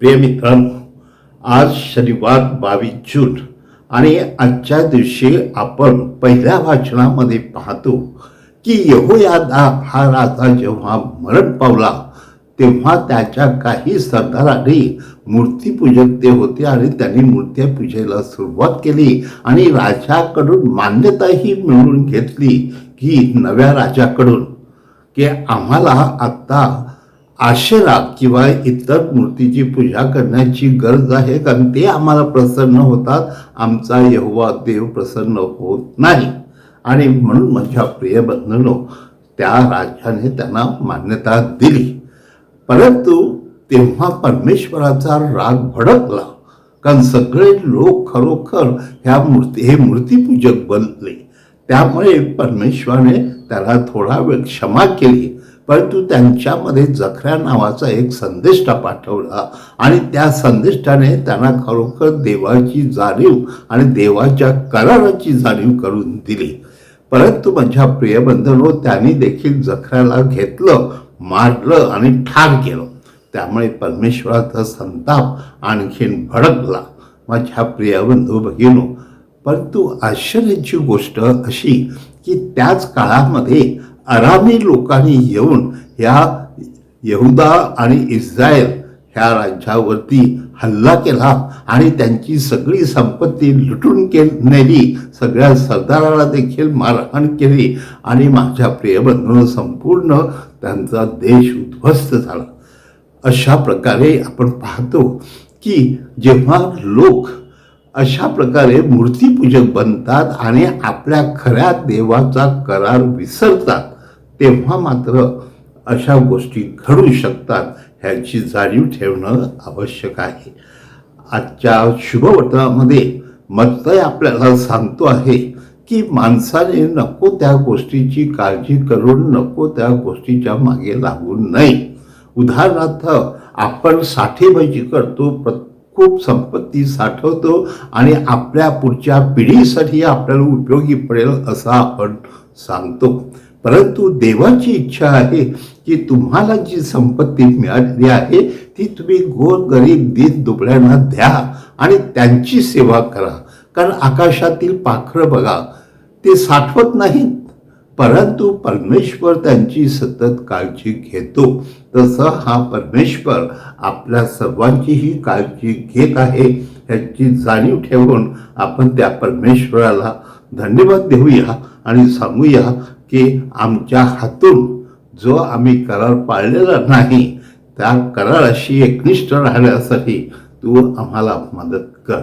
प्रिय मित्रांनो आज शनिवार बावीस जून आणि आजच्या दिवशी आपण पहिल्या वाचनामध्ये पाहतो की यहोयादा हा राजा जेव्हा मरण पावला तेव्हा त्याच्या काही सरदारांनी मूर्तीपूजक ते होते आणि त्यांनी मूर्त्या पूजेला सुरुवात केली आणि राजाकडून मान्यताही मिळवून घेतली की नव्या राजाकडून की आम्हाला आत्ता आशेरा किंवा इतर मूर्तीची पूजा करण्याची गरज आहे कारण ते आम्हाला प्रसन्न होतात. आमचा यहोवा देव प्रसन्न होत नाही. आणि म्हणून माझ्या प्रिय बंधनो त्या राजाने त्यांना मान्यता दिली. परंतु तेव्हा परमेश्वराचा राग भडकला कारण सगळे लोक खरोखर ह्या मूर्ती हे मूर्तीपूजक बनले. त्यामुळे परमेश्वराने त्याला थोडा वेळ क्षमा केली. परंतु त्यांच्यामध्ये जखऱ्या नावाचा एक संदेष्टा पाठवला आणि त्या संदेष्टाने त्यांना खरोखर देवाची जाणीव आणि देवाच्या कराराची जाणीव करून दिली. परंतु माझ्या प्रियबंधनो त्यांनी देखील जखऱ्याला घेतलं मारलं आणि ठार केलं. त्यामुळे परमेश्वराचा संताप आणखीन भडकला. माझ्या प्रियबंधू भगिनो परंतु आश्चर्याची गोष्ट अशी की त्याच काळामध्ये अरामी लोकांनी येऊन ह्या यहुदा आणि इस्रायल ह्या राज्यावरती हल्ला केला आणि त्यांची सगळी संपत्ती लुटून के नेली. सगळ्या सरदाराला देखील मारहाण केली. आणि माझ्या प्रियबंधून संपूर्ण त्यांचा देश उद्ध्वस्त झाला. अशा प्रकारे आपण पाहतो की जेव्हा लोक अशा प्रकारे मूर्तीपूजक बनतात आणि आपल्या खऱ्या देवाचा करार विसरतात तेव्हा मात्र अशा गोष्टी घडू शकतात ह्याची जाणीव ठेवणं आवश्यक आहे. आजच्या शुभवटामध्ये मतय आपल्याला सांगतो आहे की माणसाने नको त्या गोष्टीची काळजी करून नको त्या गोष्टीच्या मागे लागू नये. उदाहरणार्थ आपण साठेबाजी करतो प्र खूप संपत्ती साठवतो आणि आपल्या पुढच्या पिढीसाठी आपल्याला उपयोगी पडेल असं आपण सांगतो. परंतु देवाची इच्छा आहे की तुम्हाला जी संपत्ती मिळाली आहे ती तुम्ही गोर गरीब दीन दुबळ्यांना द्या आणि त्यांची सेवा करा. कारण आकाशातील पाखरं बघा ते साठवत नाहीत. परंतु परमेश्वर त्यांची सतत काळजी घेतो. तसं हा परमेश्वर आपल्या सर्वांचीही काळजी घेत आहे. ह्याची जाणीव ठेवून आपण त्या परमेश्वराला धन्यवाद देऊया आणि सांगूया की आमच्या हातून जो आम्ही करार पाळलेला नाही त्या कराराशी एकनिष्ठ राहण्यासाठी तू आम्हाला मदत कर.